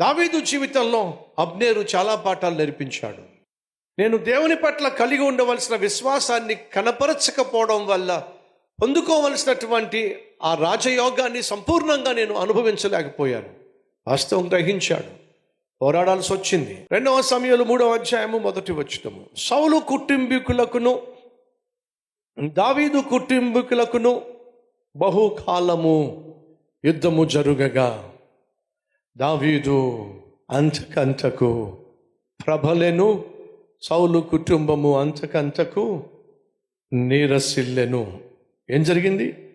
దావీదు జీవితంలో అబ్నేరు చాలా పాఠాలు నేర్పించాడు. నేను దేవుని పట్ల కలిగి ఉండవలసిన విశ్వాసాన్ని కనపరచకపోవడం వల్ల పొందుకోవలసినటువంటి ఆ రాజయోగాన్ని సంపూర్ణంగా నేను అనుభవించలేకపోయాను. వాస్తవం గ్రహించాడు. పోరాడాల్సి వచ్చింది. రెండవ సమయంలో మూడవ అధ్యాయము మొదటి వచ్చినము సౌలు కుటుంబీకులకును దావీదు కుటుంబీకులకును బహుకాలము యుద్ధము జరుగగా. దావీదు అంతకంతకు ప్రభలెను సౌలు కుటుంబము అంతకంతకు నీరసిల్లెను. ఏం జరిగింది?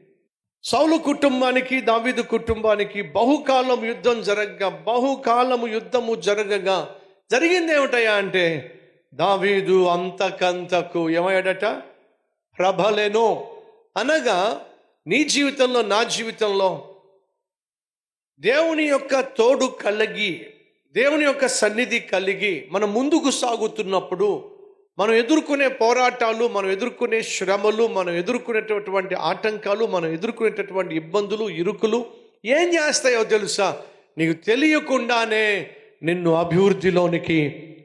సౌలు కుటుంబానికి దావీదు కుటుంబానికి బహుకాలం యుద్ధం జరగగా బహుకాలము యుద్ధము జరగగా జరిగింది ఏమిటయా అంటే దావీదు అంతకంతకు ఏమయ్యాడట? ప్రభలెను. అనగా నీ జీవితంలో నా జీవితంలో దేవుని యొక్క తోడు కలిగి దేవుని యొక్క సన్నిధి కలిగి మనం ముందుకు సాగుతున్నప్పుడు మనం ఎదుర్కొనే పోరాటాలు మనం ఎదుర్కొనే శ్రమలు మనం ఎదుర్కొనేటటువంటి ఆటంకాలు మనం ఎదుర్కొనేటటువంటి ఇబ్బందులు ఇరుకులు ఏం చేస్తాయో తెలుసా? నీకు తెలియకుండానే నిన్ను అభివృద్ధిలోనికి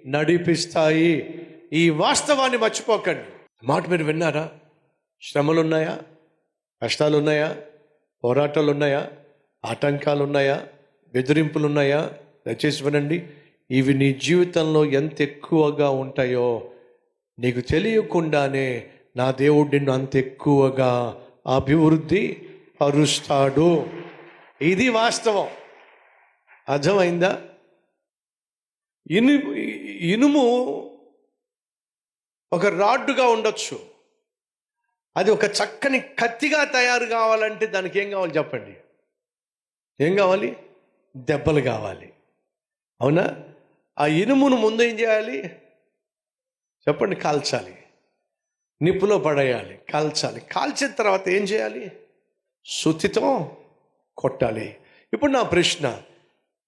నడిపిస్తాయి. ఈ వాస్తవాన్ని మర్చిపోకండి. మాట మీరు విన్నారా? శ్రమలు ఉన్నాయా కష్టాలు ఉన్నాయా పోరాటాలు ఉన్నాయా ఆటంకాలు ఉన్నాయా బెదిరింపులు ఉన్నాయా దయచేసి వినండి. ఇవి నీ జీవితంలో ఎంత ఎక్కువగా ఉంటాయో నీకు తెలియకుండానే నా దేవుడు నిన్ను అంత ఎక్కువగా అభివృద్ధి పరుస్తాడు. ఇది వాస్తవం. అర్థమైందా? ఇను ఇనుము ఒక రాడ్డుగా ఉండొచ్చు. అది ఒక చక్కని కత్తిగా తయారు కావాలంటే దానికి ఏం కావాలి చెప్పండి? ఏం కావాలి? దెబ్బలు కావాలి. అవునా? ఆ ఇనుమును ముందు ఏం చేయాలి? చెప్పండి కాల్చాలి. నిప్పులో పడేయాలి కాల్చాలి. కాల్చిన తర్వాత ఏం చేయాలి? సుతితో కొట్టాలి. ఇప్పుడు నా ప్రశ్న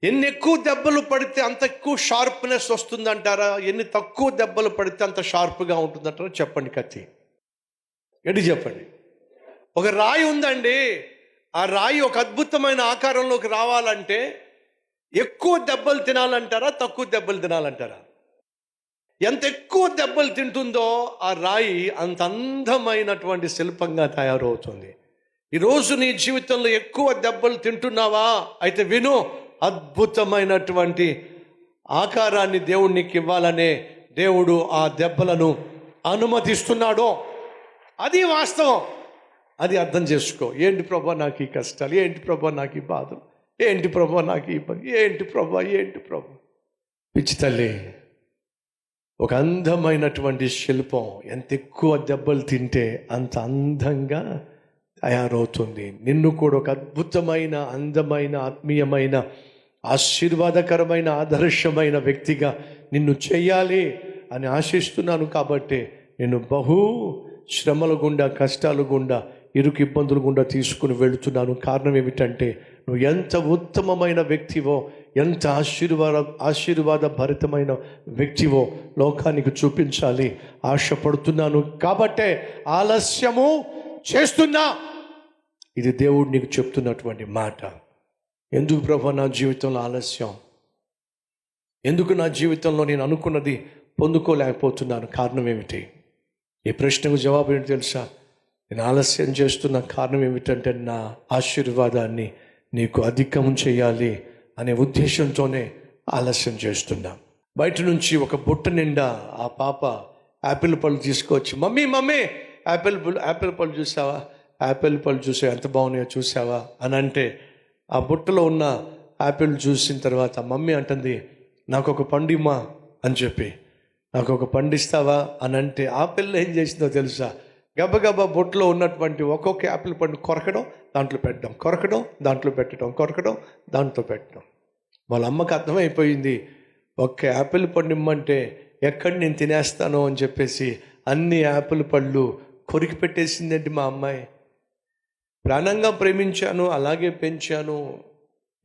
ఎన్ని ఎక్కువ దెబ్బలు పడితే అంత ఎక్కువ షార్ప్నెస్ వస్తుందంటారా? ఎన్ని తక్కువ దెబ్బలు పడితే అంత షార్ప్గా ఉంటుందంటారా? చెప్పండి కత్తి. ఎడి చెప్పండి? ఒక రాయి ఉందండి. ఆ రాయి ఒక అద్భుతమైన ఆకారంలోకి రావాలంటే ఎక్కువ దెబ్బలు తినాలంటారా తక్కువ దెబ్బలు తినాలంటారా? ఎంత ఎక్కువ దెబ్బలు తింటుందో ఆ రాయి అంత అందమైనటువంటి శిల్పంగా తయారవుతుంది. ఈరోజు నీ జీవితంలో ఎక్కువ దెబ్బలు తింటున్నావా? అయితే విను అద్భుతమైనటువంటి ఆకారాన్ని దేవుడు నీకు ఇవ్వాలనే దేవుడు ఆ దెబ్బలను అనుమతిస్తున్నాడో. అది వాస్తవం. అది అర్థం చేసుకో. ఏంటి ప్రభా నాకు ఈ కష్టాలు? ఏంటి ప్రభా నాకు ఈ బాధలు? ఏంటి ప్రభా నాకు ఈ ఇబ్బంది? ఏంటి ప్రభా? ఏంటి ప్రభా? పిచ్చి తల్లి ఒక అందమైనటువంటి శిల్పం ఎంత ఎక్కువ దెబ్బలు తింటే అంత అందంగా తయారవుతుంది. నిన్ను కూడా ఒక అద్భుతమైన అందమైన ఆత్మీయమైన ఆశీర్వాదకరమైన ఆదర్శమైన వ్యక్తిగా నిన్ను చేయాలి అని ఆశిస్తున్నాను కాబట్టి నేను బహు శ్రమల గుండా కష్టాలు గుండా ఇరుకు ఇబ్బందులు గుండా తీసుకుని వెళుతున్నాను. కారణం ఏమిటంటే నువ్వు ఎంత ఉత్తమమైన వ్యక్తివో ఎంత ఆశీర్వాద ఆశీర్వాద భరితమైన వ్యక్తివో లోకానికి చూపించాలి. ఆశపడుతున్నాను కాబట్టే ఆలస్యము చేస్తున్నా. ఇది దేవుడు నీకు చెప్తున్నటువంటి మాట. ఎందుకు ప్రభు నా జీవితంలో ఆలస్యం? ఎందుకు నా జీవితంలో నేను అనుకున్నది పొందుకోలేకపోతున్నాను? కారణం ఏమిటి? ఈ ప్రశ్నకు జవాబు ఏంటి తెలుసా? నేను ఆలస్యం చేస్తున్న కారణం ఏమిటంటే నా ఆశీర్వాదాన్ని నీకు అధికం చేయాలి అనే ఉద్దేశంతోనే ఆలస్యం చేస్తున్నా. బయట నుంచి ఒక బుట్ట నిండా ఆ పాప యాపిల్ పళ్ళు తీసుకొచ్చి మమ్మీ మమ్మీ యాపిల్ పళ్ళు యాపిల్ పళ్ళు చూసావా? యాపిల్ పళ్ళు చూసా ఎంత బాగున్నాయో చూసావా? అని అంటే ఆ బుట్టలో ఉన్న యాపిల్ చూసిన తర్వాత మమ్మీ అంటుంది నాకు ఒక పండు ఇమ్మా అని చెప్పి నాకు ఒక పండు ఇస్తావా అని అంటే ఆ పిల్ల ఏం చేసిందో తెలుసా? గబగబా బొట్లో ఉన్నటువంటి ఒక్కొక్క యాపిల్ పండు కొరకడం దాంట్లో పెట్టడం. కొరకడం దాంట్లో పెట్టడం. కొరకడం దాంట్లో పెట్టడం. వాళ్ళ అమ్మకి అర్థమైపోయింది. ఒక్క యాపిల్ పండు ఇమ్మంటే ఎక్కడ నేను తినేస్తాను అని చెప్పేసి అన్ని యాపిల్ పళ్ళు కొరికి పెట్టేసిందండి మా అమ్మాయి. ప్రాణంగా ప్రేమించాను అలాగే పెంచాను.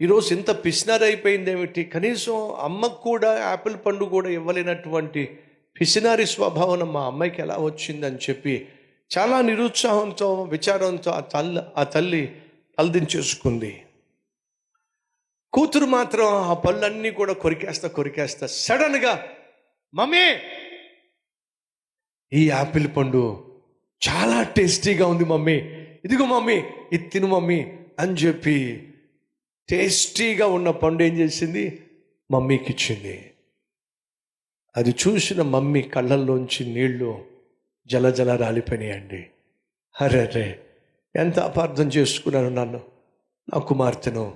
ఈరోజు ఇంత పిసినారైపోయింది ఏమిటి కనీసం అమ్మకు కూడా యాపిల్ పండు కూడా ఇవ్వలేనటువంటి పిసినారి స్వభావం మా అమ్మాయికి ఎలా వచ్చిందని చెప్పి చాలా నిరుత్సాహంతో విచారంతో ఆ తల్లి ఆ తల్లి తలదించేసుకుంది. కూతురు మాత్రం ఆ పళ్ళన్నీ కూడా కొరికేస్తా కొరికేస్తా సడన్గా మమ్మీ! ఈ యాపిల్ పండు చాలా టేస్టీగా ఉంది మమ్మీ. ఇదిగో మమ్మీ ఇది తిను మమ్మీ అని చెప్పి టేస్టీగా ఉన్న పండు ఏం చేసింది? మమ్మీకి ఇచ్చింది అది చూసిన మమ్మీ కళ్ళల్లోంచి నీళ్ళు జల జల రాలిపోయినాయండి. అరే అరే ఎంత అపార్థం చేసుకున్నాను నన్ను. నా కుమార్తెను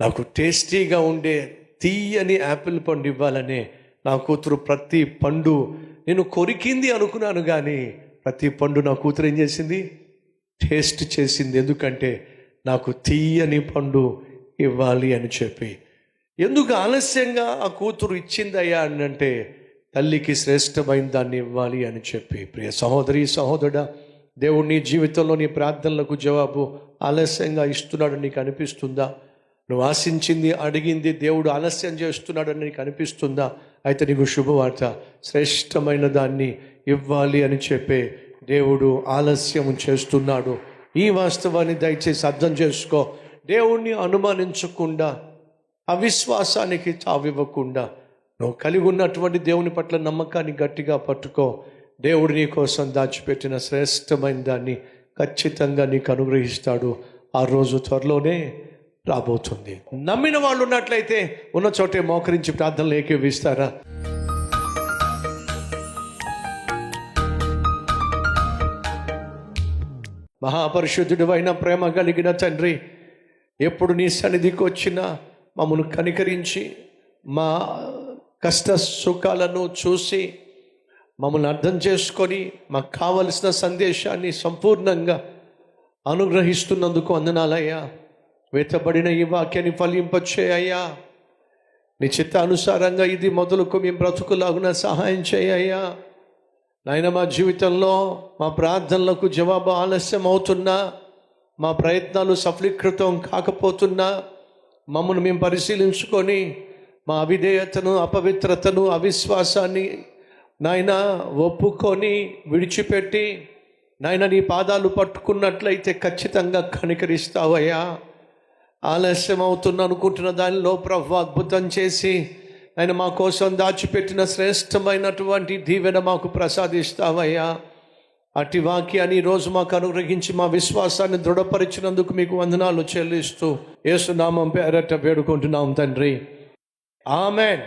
నాకు టేస్టీగా ఉండే తీయని యాపిల్ పండు ఇవ్వాలని నా కూతురు ప్రతి పండు నేను కొరికింది అనుకున్నాను కానీ ప్రతి పండు నా కూతురు ఏం చేసింది? టేస్ట్ చేసింది. ఎందుకంటే నాకు తీయని పండు ఇవ్వాలి అని చెప్పి. ఎందుకు ఆలస్యంగా ఆ కూతురు ఇచ్చిందయ్యా అని అంటే తల్లికి శ్రేష్టమైన దాన్ని ఇవ్వాలి అని చెప్పి. ప్రియ సహోదరి సహోదరుడా దేవుడు నీ జీవితంలో నీ ప్రార్థనలకు జవాబు ఆలస్యంగా ఇస్తున్నాడు నీకు అనిపిస్తుందా? నువ్వు ఆశించింది అడిగింది దేవుడు ఆలస్యం చేస్తున్నాడని నీకు అనిపిస్తుందా? అయితే నీకు శుభవార్త శ్రేష్టమైన దాన్ని ఇవ్వాలి అని చెప్పే దేవుడు ఆలస్యం చేస్తున్నాడు. ఈ వాస్తవాన్ని దయచేసి అర్థం చేసుకో. దేవుణ్ణి అనుమానించకుండా అవిశ్వాసానికి తావివ్వకుండా నువ్వు కలిగి ఉన్నటువంటి దేవుని పట్ల నమ్మకాన్ని గట్టిగా పట్టుకో. దేవుడు నీ కోసం దాచిపెట్టిన శ్రేష్టమైన దాన్ని ఖచ్చితంగా నీకు అనుగ్రహిస్తాడు. ఆ రోజు త్వరలోనే రాబోతుంది. నమ్మిన వాళ్ళు ఉన్నట్లయితే ఉన్న చోటే మోకరించి ప్రార్థనలు ఏకీవిస్తారా? మహాపరిశుద్ధుడు అయిన ప్రేమ కలిగిన తండ్రి ఎప్పుడు నీ సన్నిధికి వచ్చినా మమ్మను కనికరించి మా కష్ట సుఖాలను చూసి మమ్మల్ని అర్థం చేసుకొని మాకు కావలసిన సందేశాన్ని సంపూర్ణంగా అనుగ్రహిస్తున్నందుకు అందనాలయ్యా వెతబడిన ఈ వాక్యాన్ని ఫలింపచేయ్యా నీ చిత్తానుసారంగా ఇది మొదలుకు మేము బ్రతుకులాగున సహాయం చేయ్యా నాయన మా జీవితంలో మా ప్రార్థనలకు జవాబు ఆలస్యం అవుతున్నా మా ప్రయత్నాలు సఫలీకృతం కాకపోతున్నా మమ్మల్ని మేము పరిశీలించుకొని మా అవిధేయతను అపవిత్రతను అవిశ్వాసాన్ని నాయన ఒప్పుకొని విడిచిపెట్టి నాయన నీ పాదాలు పట్టుకున్నట్లయితే ఖచ్చితంగా కనికరిస్తావయ్యా. ఆలస్యం అవుతున్న అనుకుంటున్న దానిలో ప్రభు అద్భుతం చేసి ఆయన మా కోసం దాచిపెట్టిన శ్రేష్టమైనటువంటి దీవెన మాకు ప్రసాదిస్తావయ్యా. అట్టి వాక్యాన్ని ఈరోజు మాకు అనుగ్రహించి మా విశ్వాసాన్ని దృఢపరిచినందుకు మీకు వందనాలు చెల్లిస్తూ ఏసునామం పేరట వేడుకుంటున్నాం తండ్రి. ఆమెన్.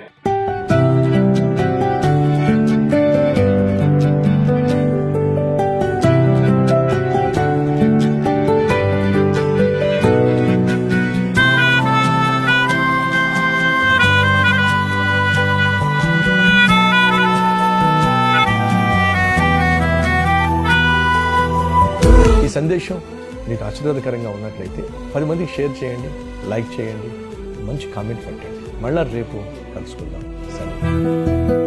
ఈ సందేశం మీకు ఆశీర్వాదకరంగా ఉన్నట్లయితే పది మందికి షేర్ చేయండి లైక్ చేయండి మంచి కామెంట్ పెట్టండి. మళ్ళీ రేపు కలుసుకుందాం. సరే.